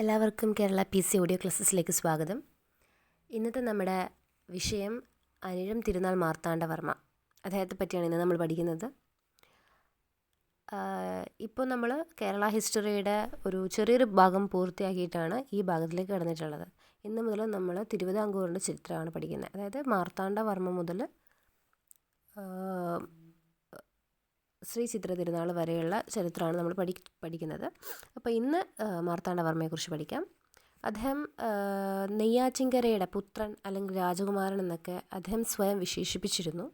എല്ലാവർക്കും Kerala P C audio ക്ലാസ്സസിലേക്ക് സ്വാഗതം. ഇന്നത്തെ നമ്മുടെ വിഷയം അനിഴം തിരുനാൾ മാർത്താണ്ഡവർമ്മ അദ്ദേഹത്തെ പറ്റിയാണ് ഇന്ന് നമ്മൾ പഠിക്കുന്നത്. ഇപ്പോൾ നമ്മൾ കേരള ഹിസ്റ്ററിയുടെ ഒരു ചെറിയൊരു ഭാഗം പൂർത്തിയാക്കിയിട്ടാണ് ഈ ഭാഗത്തിലേക്ക് കടന്നിട്ടുള്ളത്. ഇന്ന് മുതൽ നമ്മൾ തിരുവിതാംകൂറിന്റെ ചരിത്രമാണ് പഠിക്കുന്നത്. അതായത് മാർത്താണ്ഡവർമ്മ മുതൽ ശ്രീ ചിത്ര തിരുനാൾ വരെയുള്ള ചരിത്രമാണ് നമ്മൾ പഠി പഠിക്കുന്നത്. അപ്പോൾ ഇന്ന് മാർത്താണ്ഡവർമ്മയെക്കുറിച്ച് പഠിക്കാം. അദ്ദേഹം നെയ്യാറ്റിൻകരയുടെ പുത്രൻ അല്ലെങ്കിൽ രാജകുമാരൻ എന്നൊക്കെ അദ്ദേഹം സ്വയം വിശേഷിപ്പിച്ചിരുന്നു.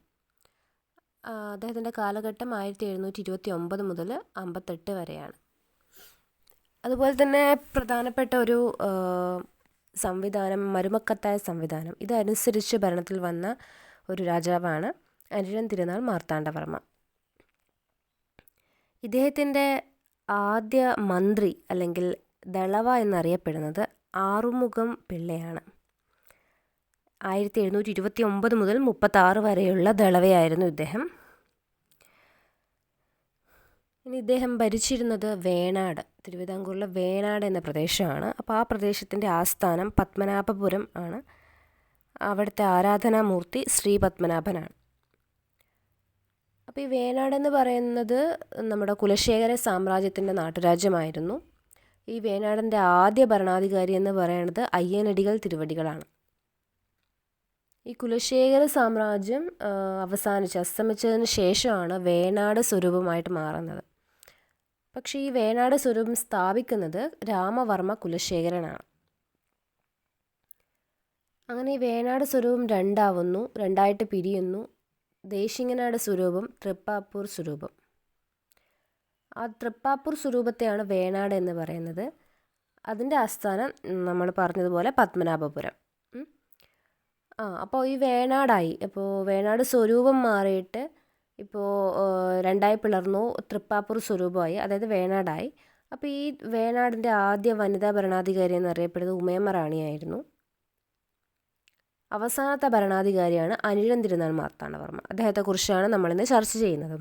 അദ്ദേഹത്തിന്റെ കാലഘട്ടം ആയിരത്തി എഴുന്നൂറ്റി ഇരുപത്തി ഒമ്പത് മുതൽ അമ്പത്തെട്ട് വരെയാണ്. അതുപോലെ തന്നെ പ്രധാനപ്പെട്ട ഒരു സംവിധാനം മരുമക്കത്തായ സംവിധാനം. ഇതനുസരിച്ച് ഭരണത്തിൽ വന്ന ഒരു രാജാവാണ് അനിഴം തിരുനാൾ മാർത്താണ്ഡവർമ്മ ഇദ്ദേഹത്തിന്റെ ആദ്യ മന്ത്രി അല്ലെങ്കിൽ ദളവ എന്നറിയപ്പെടുന്നത് ആറുമുഖം പിള്ളയാണ്. ആയിരത്തി എഴുന്നൂറ്റി ഇരുപത്തി ഒമ്പത് മുതൽ മുപ്പത്താറ് വരെയുള്ള ദളവയായിരുന്നു ഇദ്ദേഹം. ഇനി ഇദ്ദേഹം ഭരിച്ചിരുന്നത് വേണാട് തിരുവിതാംകൂറിലെ വേണാട് എന്ന പ്രദേശമാണ്. അപ്പോൾ ആ പ്രദേശത്തിന്റെ ആസ്ഥാനം പത്മനാഭപുരം ആണ്. അവിടുത്തെ ആരാധനാമൂർത്തി ശ്രീ പത്മനാഭനാണ് അപ്പോൾ ഈ വേണാട് എന്ന് പറയുന്നത് നമ്മുടെ കുലശേഖര സാമ്രാജ്യത്തിന്റെ നാട്ടുരാജ്യമായിരുന്നു. ഈ വേണാടിന്റെ ആദ്യ ഭരണാധികാരി എന്ന് പറയുന്നത് അയ്യനടികൾ തിരുവടികളാണ്. ഈ കുലശേഖര സാമ്രാജ്യം അവസാനിച്ച് അസ്തമിച്ചതിന് ശേഷമാണ് വേണാട് സ്വരൂപമായിട്ട് മാറുന്നത്. പക്ഷേ ഈ വേണാട് സ്വരൂപം സ്ഥാപിക്കുന്നത് രാമവർമ്മ കുലശേഖരനാണ്. അങ്ങനെ ഈ വേണാട് സ്വരൂപം രണ്ടാവുന്നു രണ്ടായിട്ട് പിരിയുന്നു. ദേശിങ്ങനാട് സ്വരൂപം തൃപ്പാപ്പൂർ സ്വരൂപം. ആ തൃപ്പാപ്പൂർ സ്വരൂപത്തെയാണ് വേണാട് എന്ന് പറയുന്നത്. അതിന്റെ ആസ്ഥാനം നമ്മൾ പറഞ്ഞതുപോലെ പത്മനാഭപുരം. ആ അപ്പോൾ ഈ വേണാടായി. അപ്പോൾ വേണാട് സ്വരൂപം മാറിയിട്ട് ഇപ്പോൾ രണ്ടായി പിളർന്നു തൃപ്പാപ്പൂർ സ്വരൂപമായി. അതായത് വേണാടായി. അപ്പോൾ ഈ വേണാടിന്റെ ആദ്യ വനിതാ ഭരണാധികാരി എന്നറിയപ്പെടുന്നത് ഉമയമ്മ റാണിയായിരുന്നു അവസാനത്തെ ഭരണാധികാരിയാണ് അനിഴം തിരുനാൾ മാർത്താണ്ഡവർമ്മ അദ്ദേഹത്തെക്കുറിച്ചാണ് നമ്മളിന്ന് ചർച്ച ചെയ്യുന്നത്.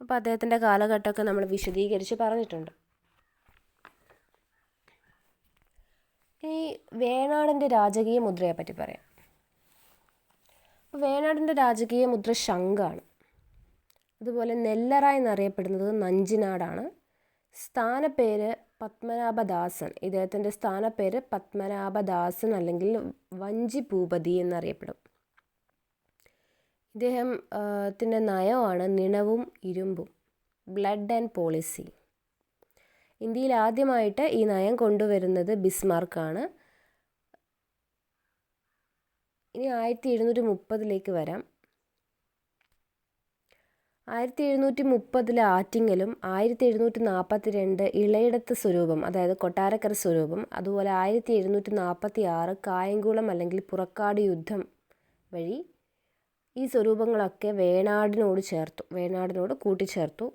അപ്പോൾ അദ്ദേഹത്തിന്റെ കാലഘട്ടമൊക്കെ നമ്മൾ വിശദീകരിച്ച് പറഞ്ഞിട്ടുണ്ട്. ഈ വേണാടിന്റെ രാജകീയ മുദ്രയെ പറ്റി പറയാം. വേണാടിന്റെ രാജകീയ മുദ്ര ശംഖാണ്. അതുപോലെ നെല്ലറ എന്നറിയപ്പെടുന്നത് നഞ്ചിനാടാണ്. സ്ഥാനപ്പേര് പത്മനാഭദാസൻ. ഇദ്ദേഹത്തിന്റെ സ്ഥാനപ്പേര് പത്മനാഭദാസൻ അല്ലെങ്കിൽ വഞ്ചി ഭൂപതി എന്നറിയപ്പെടും. ഇദ്ദേഹം ത്തിന്റെ നയമാണ് നിണവും ഇരുമ്പും ബ്ലഡ് ആൻഡ് പോളിസി. ഇന്ത്യയിൽ ആദ്യമായിട്ട് ഈ നയം കൊണ്ടുവരുന്നത് ബിസ്മാർക്കാണ്. ഇനി ആയിരത്തി എഴുന്നൂറ്റി മുപ്പതിലേക്ക് വരാം. ആയിരത്തി എഴുന്നൂറ്റി മുപ്പതിൽ ആറ്റിങ്ങലും ആയിരത്തി എഴുന്നൂറ്റി നാൽപ്പത്തി രണ്ട് ഇളയിടത്ത് സ്വരൂപം അതായത് കൊട്ടാരക്കര സ്വരൂപം അതുപോലെ ആയിരത്തി എഴുന്നൂറ്റി നാൽപ്പത്തി ആറ് കായംകുളം അല്ലെങ്കിൽ പുറക്കാട് യുദ്ധം വഴി ഈ സ്വരൂപങ്ങളൊക്കെ വേണാടിനോട് ചേർത്തു വേണാടിനോട് കൂട്ടിച്ചേർത്തു.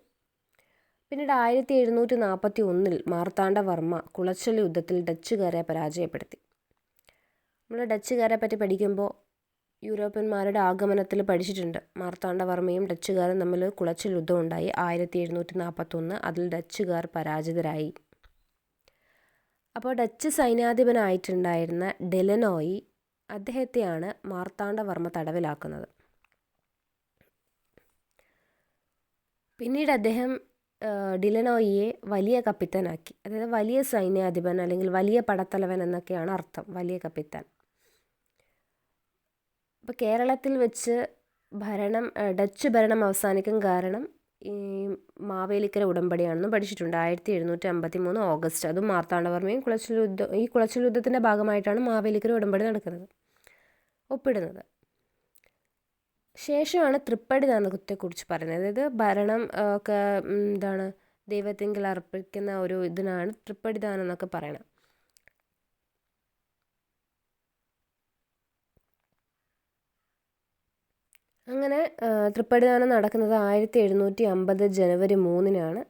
പിന്നീട് ആയിരത്തി എഴുന്നൂറ്റി നാൽപ്പത്തി ഒന്നിൽ മാർത്താണ്ഡവർമ്മ കുളച്ചൽ യുദ്ധത്തിൽ ഡച്ചുകാരെ പരാജയപ്പെടുത്തി. നമ്മൾ ഡച്ചുകാരെ പറ്റി പഠിക്കുമ്പോൾ യൂറോപ്യന്മാരുടെ ആഗമനത്തിൽ പഠിച്ചിട്ടുണ്ട്. മാർത്താണ്ഡവർമ്മയും ഡച്ചുകാരും തമ്മിൽ കുളച്ചിൽ യുദ്ധം ഉണ്ടായി ആയിരത്തി എഴുന്നൂറ്റി നാൽപ്പത്തൊന്ന് അതിൽ ഡച്ചുകാർ പരാജിതരായി. അപ്പോൾ ഡച്ച് സൈന്യാധിപനായിട്ടുണ്ടായിരുന്ന ഡെലനോയി അദ്ദേഹത്തെയാണ് മാർത്താണ്ഡവർമ്മ തടവിലാക്കുന്നത്. പിന്നീട് അദ്ദേഹം ഡിലനോയിയെ വലിയ കപ്പിത്താനാക്കി. അതായത് വലിയ സൈന്യാധിപൻ അല്ലെങ്കിൽ വലിയ പടത്തലവൻ എന്നൊക്കെയാണ് അർത്ഥം. വലിയ കപ്പിത്താൻ. ഇപ്പോൾ കേരളത്തിൽ വെച്ച് ഭരണം ഡച്ച് ഭരണം അവസാനിക്കാൻ കാരണം ഈ മാവേലിക്കര ഉടമ്പടിയാണെന്ന് പഠിച്ചിട്ടുണ്ട്. ആയിരത്തി എഴുന്നൂറ്റി അമ്പത്തി മൂന്ന് ഓഗസ്റ്റ്. അതും മാർത്താണ്ഡവർമ്മയും കുളച്ചിൽ യുദ്ധം ഈ കുളച്ചിൽ യുദ്ധത്തിന്റെ ഭാഗമായിട്ടാണ് മാവേലിക്കര ഉടമ്പടി നടക്കുന്നത് ഒപ്പിടുന്നത്. ശേഷമാണ് തൃപ്പടി ദാനത്തെക്കുറിച്ച് പറയുന്നത്. അതായത് ഭരണം ഒക്കെ എന്താണ് ദൈവത്തെങ്കിൽ അർപ്പിക്കുന്ന ഒരു ഇതിനാണ് തൃപ്പടിദാനം എന്നൊക്കെ പറയണത്. അങ്ങനെ തൃപ്പടിദാനം നടക്കുന്നത് ആയിരത്തി എഴുന്നൂറ്റി അമ്പത് ജനുവരി മൂന്നിനാണ്.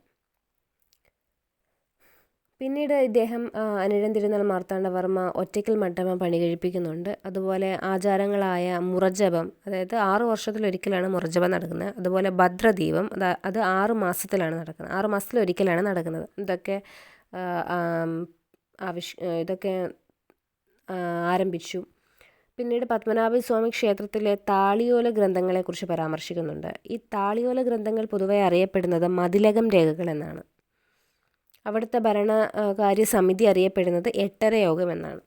പിന്നീട് ഇദ്ദേഹം അനിഴം തിരുനാൾ മാർത്താണ്ഡവർമ്മ ഒറ്റയ്ക്കൽ മണ്ഡപം പണി കഴിപ്പിക്കുന്നുണ്ട്. അതുപോലെ ആചാരങ്ങളായ മുറജപം അതായത് ആറ് വർഷത്തിലൊരിക്കലാണ് മുറജപം നടക്കുന്നത്. അതുപോലെ ഭദ്രദീപം അത് അത് ആറ് മാസത്തിലാണ് നടക്കുന്നത്. ആറ് മാസത്തിലൊരിക്കലാണ് നടക്കുന്നത്. ഇതൊക്കെ ആവിഷ് ഇതൊക്കെ ആരംഭിച്ചു. പിന്നീട് പത്മനാഭസ്വാമി ക്ഷേത്രത്തിലെ താളിയോല ഗ്രന്ഥങ്ങളെക്കുറിച്ച് പരാമർശിക്കുന്നുണ്ട്. ഈ താളിയോല ഗ്രന്ഥങ്ങൾ പൊതുവെ അറിയപ്പെടുന്നത് മതിലകം രേഖകൾ എന്നാണ്. അവിടുത്തെ ഭരണകാര്യ സമിതി അറിയപ്പെടുന്നത് എട്ടര യോഗം എന്നാണ്.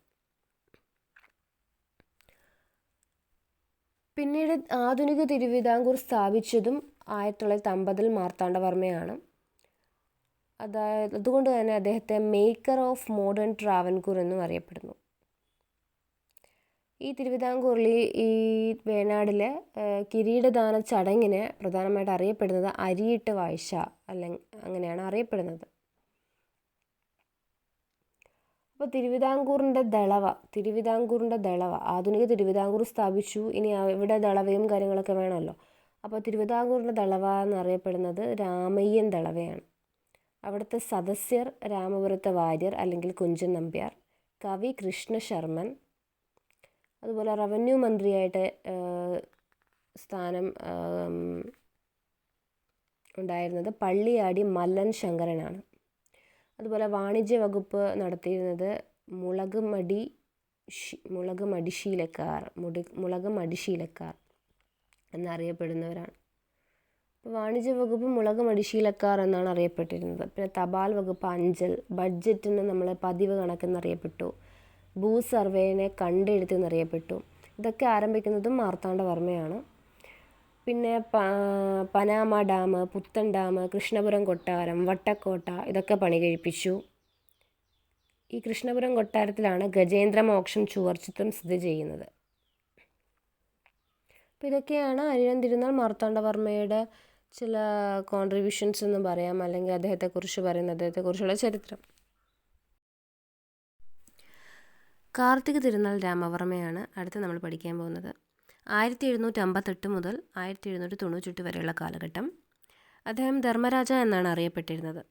പിന്നീട് ആധുനിക തിരുവിതാംകൂർ സ്ഥാപിച്ചതും ആയിരത്തി തൊള്ളായിരത്തി അമ്പതിൽ മാർത്താണ്ഡവർമ്മയാണ്. അതായത് അതുകൊണ്ട് തന്നെ അദ്ദേഹത്തെ മേക്കർ ഓഫ് മോഡേൺ ട്രാവൻകൂർ എന്നും അറിയപ്പെടുന്നു. ഈ തിരുവിതാംകൂറിൽ ഈ വേണാടിലെ കിരീടദാന ചടങ്ങിന് പ്രധാനമായിട്ട് അറിയപ്പെടുന്നത് അരിയിട്ട് വാഴ്ച അല്ലെങ്കിൽ അങ്ങനെയാണ് അറിയപ്പെടുന്നത്. അപ്പോൾ തിരുവിതാംകൂറിന്റെ ദളവ തിരുവിതാംകൂറിന്റെ ദളവ ആധുനിക തിരുവിതാംകൂർ സ്ഥാപിച്ചു ഇനി ഇവിടെ ദളവയും കാര്യങ്ങളൊക്കെ വേണമല്ലോ. അപ്പോൾ തിരുവിതാംകൂറിന്റെ ദളവ എന്നറിയപ്പെടുന്നത് രാമയ്യൻ ദളവയാണ്. അവിടുത്തെ സദസ്യർ രാമപുരത്തെ വാര്യർ അല്ലെങ്കിൽ കുഞ്ചൻ നമ്പ്യാർ കവി കൃഷ്ണ ശർമ്മൻ അതുപോലെ റവന്യൂ മന്ത്രിയായിട്ട് സ്ഥാനം ഉണ്ടായിരുന്നത് പള്ളിയാടി മല്ലൻ ശങ്കരനാണ്. അതുപോലെ വാണിജ്യ വകുപ്പ് നടത്തിയിരുന്നത് മുളക് മടി മുളക് മടിശീലക്കാർ മുടി മുളക് മടിശീലക്കാർ എന്നറിയപ്പെടുന്നവരാണ്. അപ്പോൾ വാണിജ്യ വകുപ്പ് മുളക് മടിശീലക്കാർ എന്നാണ് അറിയപ്പെട്ടിരുന്നത്. പിന്നെ തപാൽ വകുപ്പ് അഞ്ചൽ ബഡ്ജറ്റിന് നമ്മൾ പതിവ് കണക്കെന്നറിയപ്പെട്ടു. ഭൂ സർവേനെ കണ്ടെഴുത്തെന്നറിയപ്പെട്ടു ഇതൊക്കെ ആരംഭിക്കുന്നതും മാർത്താണ്ഡവർമ്മയാണ്. പിന്നെ പനാമ ഡാം പുത്തൻ ഡാം കൃഷ്ണപുരം കൊട്ടാരം വട്ടക്കോട്ട ഇതൊക്കെ പണി കഴിപ്പിച്ചു ഈ കൃഷ്ണപുരം കൊട്ടാരത്തിലാണ് ഗജേന്ദ്ര മോക്ഷം ചുവർച്ചിത്രം സ്ഥിതി ചെയ്യുന്നത്. അപ്പോൾ ഇതൊക്കെയാണ് അരിഴം തിരുനാൾ മാർത്താണ്ഡവർമ്മയുടെ ചില കോൺട്രിബ്യൂഷൻസ് എന്ന് പറയാം അല്ലെങ്കിൽ അദ്ദേഹത്തെക്കുറിച്ച് പറയുന്ന അദ്ദേഹത്തെക്കുറിച്ചുള്ള ചരിത്രം. കാർത്തിക തിരുനാൾ രാമവർമ്മയാണ് അടുത്ത് നമ്മൾ പഠിക്കാൻ പോകുന്നത്. ആയിരത്തി എഴുന്നൂറ്റി അമ്പത്തെട്ട് മുതൽ ആയിരത്തി എഴുന്നൂറ്റി തൊണ്ണൂറ്റെട്ട് വരെയുള്ള കാലഘട്ടം. അദ്ദേഹം ധർമ്മരാജ എന്നാണ് അറിയപ്പെട്ടിരുന്നത്.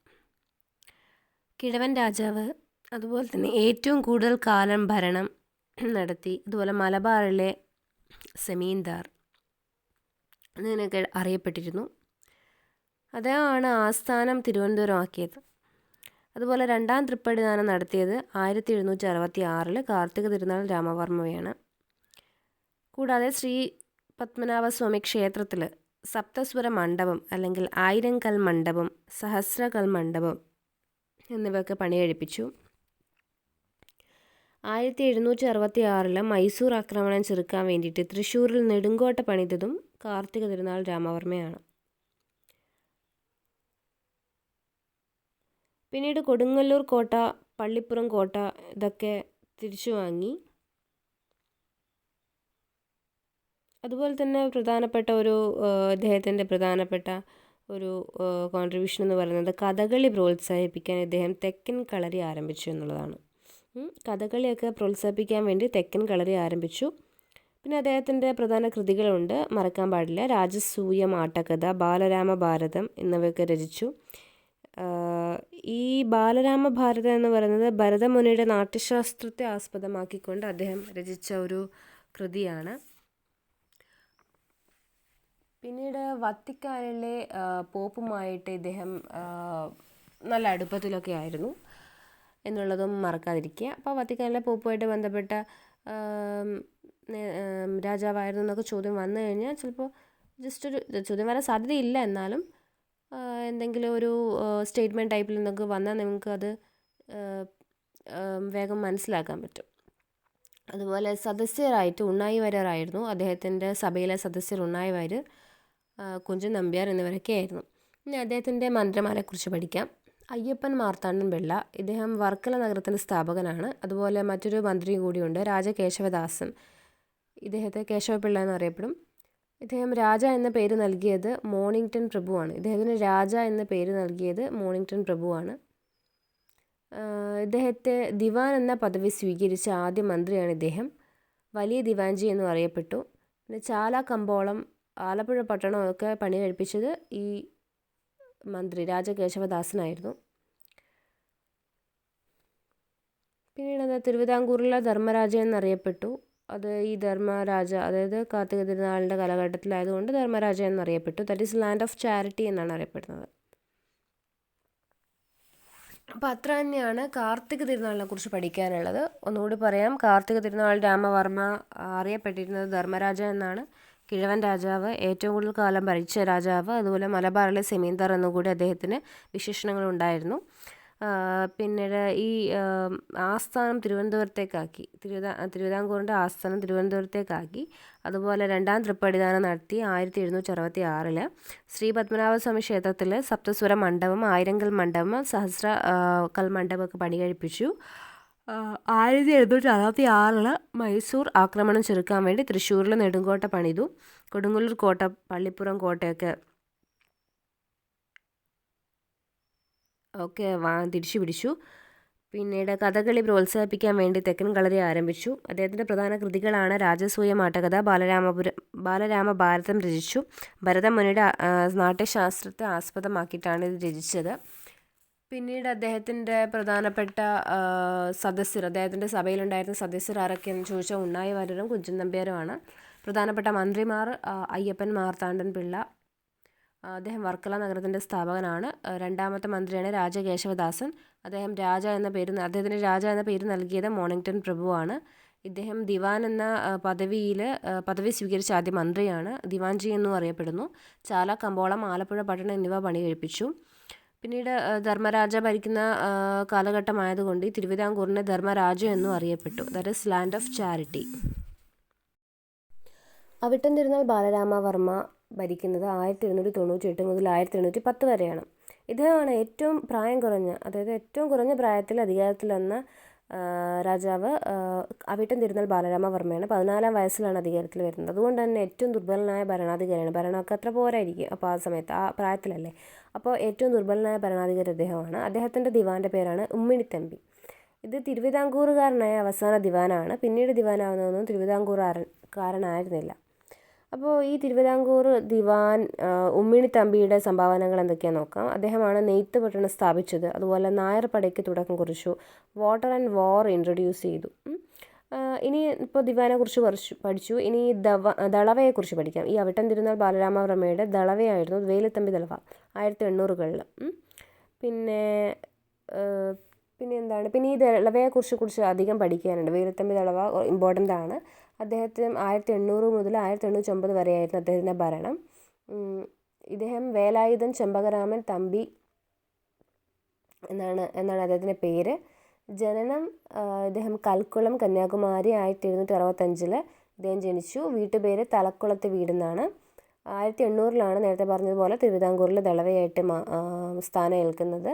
കിഴവൻ രാജാവ് അതുപോലെ തന്നെ ഏറ്റവും കൂടുതൽ കാലം ഭരണം നടത്തി അതുപോലെ മലബാറിലെ സെമീന്ദാർ എന്നിങ്ങനെയൊക്കെ അറിയപ്പെട്ടിരുന്നു. അദ്ദേഹമാണ് ആസ്ഥാനം തിരുവനന്തപുരം ആക്കിയത് അതുപോലെ രണ്ടാം തൃപ്പടിദാനം നടത്തിയത് ആയിരത്തി എഴുന്നൂറ്റി അറുപത്തി ആറിൽ കാർത്തിക തിരുനാൾ രാമവർമ്മയാണ്. കൂടാതെ ശ്രീ പത്മനാഭസ്വാമി ക്ഷേത്രത്തിൽ സപ്തസ്വര മണ്ഡപം അല്ലെങ്കിൽ ആയിരം കൽ മണ്ഡപം സഹസ്രകൽ മണ്ഡപം എന്നിവയൊക്കെ പണി കഴിപ്പിച്ചു ആയിരത്തി എഴുന്നൂറ്റി അറുപത്തി ആറിൽ മൈസൂർ ആക്രമണം ചെറുക്കാൻ വേണ്ടിയിട്ട് തൃശ്ശൂരിൽ നെടുങ്കോട്ട പണിതതും കാർത്തിക തിരുനാൾ രാമവർമ്മയാണ്. പിന്നീട് കൊടുങ്ങല്ലൂർ കോട്ട പള്ളിപ്പുറം കോട്ട ഇതൊക്കെ തിരിച്ചു വാങ്ങി. അതുപോലെ തന്നെ പ്രധാനപ്പെട്ട ഒരു അദ്ദേഹത്തിന്റെ പ്രധാനപ്പെട്ട ഒരു കോൺട്രിബ്യൂഷൻ എന്ന് പറയുന്നത് കഥകളി പ്രോത്സാഹിപ്പിക്കാൻ ഇദ്ദേഹം തെക്കൻ കളരി ആരംഭിച്ചു എന്നുള്ളതാണ്. കഥകളിയൊക്കെ പ്രോത്സാഹിപ്പിക്കാൻ വേണ്ടി തെക്കൻ കളരി ആരംഭിച്ചു. പിന്നെ അദ്ദേഹത്തിന്റെ പ്രധാന കൃതികളുണ്ട് മറക്കാൻ പാടില്ല രാജസൂയം ആട്ടകഥ ബാലരാമ ഭാരതം എന്നിവയൊക്കെ രചിച്ചു. ഈ ബാലരാമ ഭാരതം എന്ന് പറയുന്നത് ഭരതമുനിയുടെ നാട്യശാസ്ത്രത്തെ ആസ്പദമാക്കിക്കൊണ്ട് അദ്ദേഹം രചിച്ച ഒരു കൃതിയാണ്. പിന്നീട് വത്തിക്കാനിലെ പോപ്പുമായിട്ട് ഇദ്ദേഹം നല്ല അടുപ്പത്തിലൊക്കെ ആയിരുന്നു എന്നുള്ളതും മറക്കാതിരിക്കുക. അപ്പോൾ വത്തിക്കാനിലെ പോപ്പുമായിട്ട് ബന്ധപ്പെട്ട രാജാവായിരുന്നു എന്നൊക്കെ ചോദ്യം വന്നു കഴിഞ്ഞാൽ ചിലപ്പോൾ ജസ്റ്റ് ഒരു ചോദ്യം വരാൻ സാധ്യതയില്ല എന്നാലും എന്തെങ്കിലും ഒരു സ്റ്റേറ്റ്മെന്റ് ടൈപ്പിൽ നിന്നൊക്കെ വന്നാൽ നിങ്ങൾക്കത് വേഗം മനസ്സിലാക്കാൻ പറ്റും. അതുപോലെ സദസ്യരായിട്ട് ഉണ്ണായി വാര്യരായിരുന്നു അദ്ദേഹത്തിന്റെ സഭയിലെ സദസ്യർ ഉണ്ണായി വാര്യർ കുഞ്ചൻ നമ്പ്യാർ എന്നിവരൊക്കെ ആയിരുന്നു. ഇനി അദ്ദേഹത്തിന്റെ മന്ത്രിമാരെക്കുറിച്ച് പഠിക്കാം. അയ്യപ്പൻ മാർത്താണ്ഡൻ പിള്ള ഇദ്ദേഹം വർക്കല നഗരത്തിന്റെ സ്ഥാപകനാണ്. അതുപോലെ മറ്റൊരു മന്ത്രി കൂടിയുണ്ട് രാജകേശവദാസൻ. ഇദ്ദേഹത്തെ കേശവപിള്ള എന്നറിയപ്പെടും. ഇദ്ദേഹം രാജ എന്ന പേര് നൽകിയത് മോണിങ്ടൺ പ്രഭുവാണ്. ഇദ്ദേഹത്തിന് രാജ എന്ന പേര് നൽകിയത് മോണിങ്ടൺ പ്രഭുവാണ്. ഇദ്ദേഹത്തെ ദിവാൻ എന്ന പദവി സ്വീകരിച്ച ആദ്യ മന്ത്രിയാണ് ഇദ്ദേഹം. വലിയ ദിവാൻജി എന്നും അറിയപ്പെട്ടു. പിന്നെ ചാല കമ്പോളം ആലപ്പുഴ പട്ടണമൊക്കെ പണി കഴിപ്പിച്ചത് ഈ മന്ത്രി രാജകേശവദാസനായിരുന്നു. പിന്നീട് തിരുവിതാംകൂറിലെ ധർമ്മരാജ എന്നറിയപ്പെട്ടു. അത് ഈ ധർമ്മരാജ അതായത് കാർത്തിക തിരുനാളിന്റെ കാലഘട്ടത്തിലായതുകൊണ്ട് Dharmaraja എന്നറിയപ്പെട്ടു. That is land of charity എന്നാണ് അറിയപ്പെടുന്നത്. അപ്പോൾ അത്ര തന്നെയാണ് കാർത്തിക തിരുനാളിനെ കുറിച്ച് പഠിക്കാനുള്ളത്. ഒന്നുകൂടി പറയാം. കാർത്തിക തിരുനാൾ രാമവർമ്മ അറിയപ്പെട്ടിരുന്നത് ധർമ്മരാജ എന്നാണ്. കിഴവൻ രാജാവ് ഏറ്റവും കൂടുതൽ കാലം ഭരിച്ച രാജാവ് അതുപോലെ മലബാറിലെ സെമീന്ദർ എന്നുകൂടി അദ്ദേഹത്തിന് വിശേഷണങ്ങളുണ്ടായിരുന്നു. പിന്നീട് ഈ ആസ്ഥാനം തിരുവനന്തപുരത്തേക്കാക്കി. തിരുവിതാ തിരുവിതാംകൂറിന്റെ ആസ്ഥാനം തിരുവനന്തപുരത്തേക്കാക്കി. അതുപോലെ രണ്ടാം തൃപ്പടിദാനം നടത്തി ആയിരത്തി എഴുന്നൂറ്റി അറുപത്തി ആറിൽ ശ്രീ പത്മനാഭസ്വാമി ക്ഷേത്രത്തിൽ സപ്തസ്വര മണ്ഡപം ആയിരങ്കൽ മണ്ഡപം സഹസ്ര കൽ മണ്ഡപമൊക്കെ പണി കഴിപ്പിച്ചു ആയിരത്തി എഴുന്നൂറ്റി അറുപത്തി ആറിൽ മൈസൂർ ആക്രമണം ചെറുക്കാൻ വേണ്ടി തൃശ്ശൂരിൽ നെടുങ്കോട്ട പണിതു. കൊടുങ്ങല്ലൂർ കോട്ട പള്ളിപ്പുറം കോട്ടയൊക്കെ ഒക്കെ വാ തിരിച്ചു പിടിച്ചു. പിന്നീട് കഥകളി പ്രോത്സാഹിപ്പിക്കാൻ വേണ്ടി തെക്കൻ കളരി ആരംഭിച്ചു. അദ്ദേഹത്തിന്റെ പ്രധാന കൃതികളാണ് രാജസൂയ മാട്ടകഥ ബാലരാമപുരം ബാലരാമ ഭാരതം രചിച്ചു. ഭരതമുനിയുടെ നാട്യശാസ്ത്രത്തെ ആസ്പദമാക്കിയിട്ടാണ് ഇത് രചിച്ചത്. പിന്നീട് അദ്ദേഹത്തിന്റെ പ്രധാനപ്പെട്ട സദസ്യർ അദ്ദേഹത്തിന്റെ സഭയിലുണ്ടായിരുന്ന സദസ്യർ ആരൊക്കെയെന്ന് ചോദിച്ചാൽ ഉണ്ണായി വാര്യരും കുഞ്ചൻ നമ്പ്യാരുമാണ്. പ്രധാനപ്പെട്ട മന്ത്രിമാർ അയ്യപ്പൻ മാർത്താണ്ഡൻ പിള്ള അദ്ദേഹം വർക്കല നഗരത്തിന്റെ സ്ഥാപകനാണ്. രണ്ടാമത്തെ മന്ത്രിയാണ് രാജകേശവദാസൻ. അദ്ദേഹം രാജ എന്ന പേര് അദ്ദേഹത്തിന് രാജ എന്ന പേര് നൽകിയത് മോണിങ്ടൺ പ്രഭുവാണ്. ഇദ്ദേഹം ദിവാൻ എന്ന പദവിയിൽ പദവി സ്വീകരിച്ച ആദ്യ മന്ത്രിയാണ്. ദിവാൻജി എന്നും അറിയപ്പെടുന്നു. ചാല കമ്പോളം ആലപ്പുഴ പട്ടണം എന്നിവ പണി കഴിപ്പിച്ചു പിന്നീട് ധർമ്മരാജ ഭരിക്കുന്ന കാലഘട്ടമായതുകൊണ്ട് ഈ തിരുവിതാംകൂറിനെ ധർമ്മരാജ എന്നും അറിയപ്പെട്ടു. That is land of charity Avittam Thirunal Balaramavarma ഭരിക്കുന്നത് ആയിരത്തി എഴുന്നൂറ്റി തൊണ്ണൂറ്റി എട്ട് മുതൽ ആയിരത്തി എണ്ണൂറ്റി പത്ത് വരെയാണ്. ഇദ്ദേഹമാണ് ഏറ്റവും പ്രായം കുറഞ്ഞ അതായത് ഏറ്റവും കുറഞ്ഞ പ്രായത്തിൽ അധികാരത്തിൽ വന്ന രാജാവ് അവിട്ടം തിരുനാൾ ബാലരാമവർമ്മയാണ് പതിനാലാം വയസ്സിലാണ് അധികാരത്തിൽ വരുന്നത്. അതുകൊണ്ട് തന്നെ ഏറ്റവും ദുർബലനായ ഭരണാധികാരിയാണ്. ഭരണമൊക്കെ അത്ര പോരായിരിക്കും അപ്പോൾ ആ സമയത്ത് ആ പ്രായത്തിലല്ലേ. അപ്പോൾ ഏറ്റവും ദുർബലനായ ഭരണാധികാരി അദ്ദേഹമാണ്. അദ്ദേഹത്തിന്റെ ദിവാന്റെ പേരാണ് ഉമ്മിണിത്തമ്പി. ഇത് തിരുവിതാംകൂറുകാരനായ അവസാന ദിവാനാണ്. പിന്നീട് ദിവാനാവുന്നതൊന്നും തിരുവിതാംകൂറുകാരനായിരുന്നില്ല അപ്പോൾ ഈ തിരുവിതാംകൂർ ദിവാൻ ഉമ്മിണി തമ്പിയുടെ സംഭാവനകൾ എന്തൊക്കെയാണെന്ന് നോക്കാം? അദ്ദേഹമാണ് നെയ്ത്ത് പട്ടണം സ്ഥാപിച്ചത്. അതുപോലെ നായർ പടയ്ക്ക് തുടക്കം കുറിച്ചു. വാട്ടർ ആൻഡ് വാർ ഇൻട്രൊഡ്യൂസ് ചെയ്തു. ഇനി ഇപ്പോൾ ദിവാനെക്കുറിച്ച് കുറച്ച് പഠിച്ചു. ഇനി ദവ ദളവയെക്കുറിച്ച് പഠിക്കാം. ഈ അവിട്ടം തിരുനാൾ ബാലരാമവർമ്മയുടെ ദളവയായിരുന്നു വേലുത്തമ്പി ദളവ ആയിരത്തി എണ്ണൂറുകളിൽ പിന്നെ പിന്നെ എന്താണ്? പിന്നെ ഈ ദളവയെക്കുറിച്ച് കുറിച്ച് അധികം പഠിക്കാനുണ്ട്. വേലുത്തമ്പി ദളവ ഇമ്പോർട്ടന്റ് ആണ്. അദ്ദേഹത്തിന് ആയിരത്തി എണ്ണൂറ് മുതൽ ആയിരത്തി എണ്ണൂറ്റി ഒമ്പത് വരെയായിരുന്നു അദ്ദേഹത്തിന്റെ ഭരണം. ഇദ്ദേഹം വേലായുധൻ ചെമ്പകരാമൻ തമ്പി എന്നാണ് എന്നാണ് അദ്ദേഹത്തിന്റെ പേര്. ജനനം ഇദ്ദേഹം കൽക്കുളം കന്യാകുമാരി ആയിരത്തി എഴുന്നൂറ്റി അറുപത്തഞ്ചിൽ ഇദ്ദേഹം ജനിച്ചു. വീട്ടുപേര് തലക്കുളത്ത് വീടെന്നാണ്. ആയിരത്തി എണ്ണൂറിലാണ് നേരത്തെ പറഞ്ഞതുപോലെ തിരുവിതാംകൂറിൽ ദളവയായിട്ട് സ്ഥാനം ഏൽക്കുന്നത്.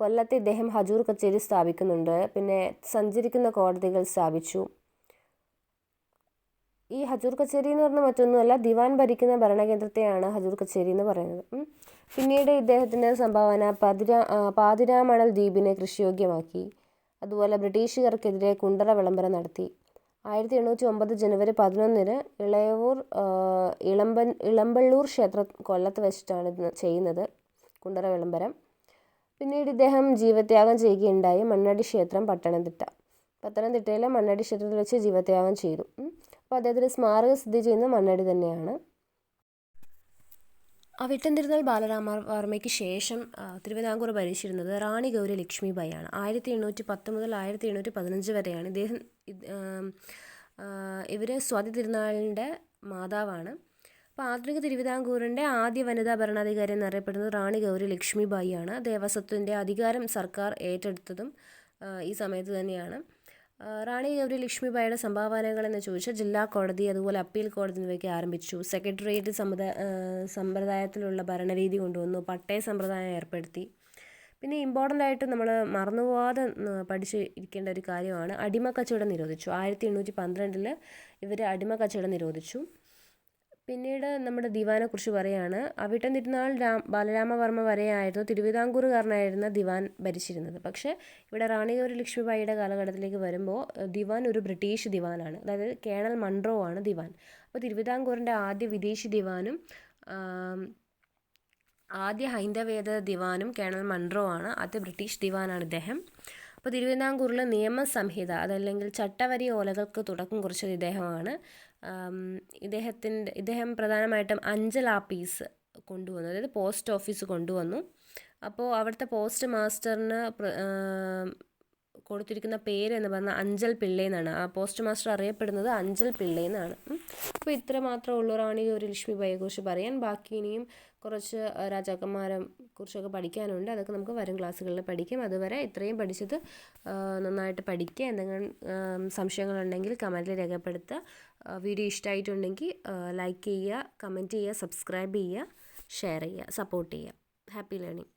കൊല്ലത്ത് ഇദ്ദേഹം ഹജൂർ കച്ചേരി സ്ഥാപിക്കുന്നുണ്ട്. പിന്നെ സഞ്ചരിക്കുന്ന കോടതികൾ സ്ഥാപിച്ചു. ഈ ഹജൂർ കച്ചേരി എന്ന് പറഞ്ഞാൽ മറ്റൊന്നുമല്ല ദിവാൻ ഭരിക്കുന്ന ഭരണകേന്ദ്രത്തെയാണ് ഹജൂർ കച്ചേരി എന്ന് പറയുന്നത്. പിന്നീട് ഇദ്ദേഹത്തിന്റെ സംഭാവന പതിരാ പാതിരാമണൽ ദ്വീപിനെ കൃഷിയോഗ്യമാക്കി. അതുപോലെ ബ്രിട്ടീഷുകാർക്കെതിരെ കുണ്ടറ വിളംബരം നടത്തി. ആയിരത്തി എണ്ണൂറ്റി ഒമ്പത് ജനുവരി പതിനൊന്നിന് ഇളയവൂർ ഇളമ്പൻ ഇളമ്പള്ളൂർ ക്ഷേത്ര കൊല്ലത്ത് വെച്ചിട്ടാണ് ഇത് ചെയ്യുന്നത് കുണ്ടറ വിളംബരം. പിന്നീട് ഇദ്ദേഹം ജീവത്യാഗം ചെയ്യുകയുണ്ടായി മണ്ണടി ക്ഷേത്രം പത്തനംതിട്ട പത്തനംതിട്ടയിലെ മണ്ണടി ക്ഷേത്രത്തിൽ വെച്ച് ജീവത്യാഗം ചെയ്തു. അപ്പോൾ അദ്ദേഹത്തിന്റെ സ്മാരകം സ്ഥിതി ചെയ്യുന്ന മണ്ണടി തന്നെയാണ്. അവിട്ടം തിരുനാൾ ബാലരാമവർമ്മയ്ക്ക് ശേഷം തിരുവിതാംകൂർ ഭരിച്ചിരുന്നത് റാണി ഗൗരി ലക്ഷ്മിബായി ആണ്. ആയിരത്തി എണ്ണൂറ്റി പത്ത് മുതൽ ആയിരത്തി എണ്ണൂറ്റി പതിനഞ്ച് വരെയാണ് ഇദ്ദേഹം ഇവർ സ്വാതി തിരുനാളിന്റെ മാതാവാണ്. അപ്പോൾ ആധുനിക തിരുവിതാംകൂറിന്റെ ആദ്യ വനിതാ ഭരണാധികാരി എന്നറിയപ്പെടുന്നത് റാണി ഗൗരി ലക്ഷ്മിബായി ആണ്. ദേവസ്വത്തിന്റെ അധികാരം സർക്കാർ ഏറ്റെടുത്തതും ഈ സമയത്ത് തന്നെയാണ്. റാണി ഗൗരി ലക്ഷ്മിബായിയുടെ സംഭാവനകൾ എന്ന് ചോദിച്ചാൽ ജില്ലാ കോടതി അതുപോലെ അപ്പീൽ കോടതി എന്നിവയ്ക്ക് ആരംഭിച്ചു. സെക്രട്ടേറിയറ്റ് സമുദായ സമ്പ്രദായത്തിലുള്ള ഭരണരീതി കൊണ്ടുവന്നു. പട്ടയ സമ്പ്രദായം ഏർപ്പെടുത്തി. പിന്നെ ഇമ്പോർട്ടന്റ് ആയിട്ട് നമ്മൾ മറന്നുപോകാതെ പഠിച്ച് ഇരിക്കേണ്ട ഒരു കാര്യമാണ് അടിമക്കച്ചവടം നിരോധിച്ചു. ആയിരത്തി എണ്ണൂറ്റി പന്ത്രണ്ടിൽ ഇവർ അടിമക്കച്ചവടം നിരോധിച്ചു. പിന്നീട് നമ്മുടെ ദിവാനെക്കുറിച്ച് പറയുകയാണ് അവിട്ടം തിരുനാൾ രാം ബാലരാമവർമ്മ വരെയായിരുന്നു തിരുവിതാംകൂറുകാരനായിരുന്ന ദിവാൻ ഭരിച്ചിരുന്നത്. പക്ഷേ ഇവിടെ റാണിഗൗരി ലക്ഷ്മിബായിയുടെ കാലഘട്ടത്തിലേക്ക് വരുമ്പോൾ ദിവാൻ ഒരു ബ്രിട്ടീഷ് ദിവാനാണ്. അതായത് കേണൽ മൺട്രോ ആണ് ദിവാൻ. അപ്പോൾ തിരുവിതാംകൂറിന്റെ ആദ്യ വിദേശി ദിവാനും ആദ്യ ഹൈന്ദവേദ ദിവാനും കേണൽ മൺട്രോ ആണ്. ആദ്യ ബ്രിട്ടീഷ് ദിവാനാണ് ഇദ്ദേഹം. അപ്പോൾ തിരുവിതാംകൂറിലെ നിയമസംഹിത അതല്ലെങ്കിൽ ചട്ടവരി ഓലകൾക്ക് തുടക്കം കുറിച്ചത് ഇദ്ദേഹമാണ്. ഇദ്ദേഹത്തിന്റെ ഇദ്ദേഹം പ്രധാനമായിട്ടും അഞ്ചൽ ആപ്പീസ് കൊണ്ടുവന്നു അതായത് പോസ്റ്റ് ഓഫീസ് കൊണ്ടുവന്നു. അപ്പോൾ അവിടുത്തെ പോസ്റ്റ് മാസ്റ്ററിന് കൊടുത്തിരിക്കുന്ന പേര് എന്ന് പറഞ്ഞാൽ അഞ്ചൽ പിള്ളേന്നാണ് ആ പോസ്റ്റ് മാസ്റ്റർ അറിയപ്പെടുന്നത് അഞ്ചൽ പിള്ളേന്നാണ് അപ്പോൾ ഇത്ര മാത്രമേ ഉള്ളൂ. റാണി ഗൗരിലക്ഷ്മി കുറിച്ച് പറയാൻ. ബാക്കി ഇനിയും കുറച്ച് രാജാക്കന്മാരെ കുറിച്ചൊക്കെ പഠിക്കാനുണ്ട്. അതൊക്കെ നമുക്ക് വരും ക്ലാസ്സുകളിൽ പഠിക്കാം. അതുവരെ ഇത്രയും പഠിച്ചത് നന്നായിട്ട് പഠിക്കുക. എന്തെങ്കിലും സംശയങ്ങളുണ്ടെങ്കിൽ കമന്റിൽ രേഖപ്പെടുത്തുക. വീഡിയോ ഇഷ്ടമായിട്ടുണ്ടെങ്കിൽ ലൈക്ക് ചെയ്യുക കമന്റ് ചെയ്യുക സബ്സ്ക്രൈബ് ചെയ്യുക ഷെയർ ചെയ്യുക സപ്പോർട്ട് ചെയ്യുക. Happy learning.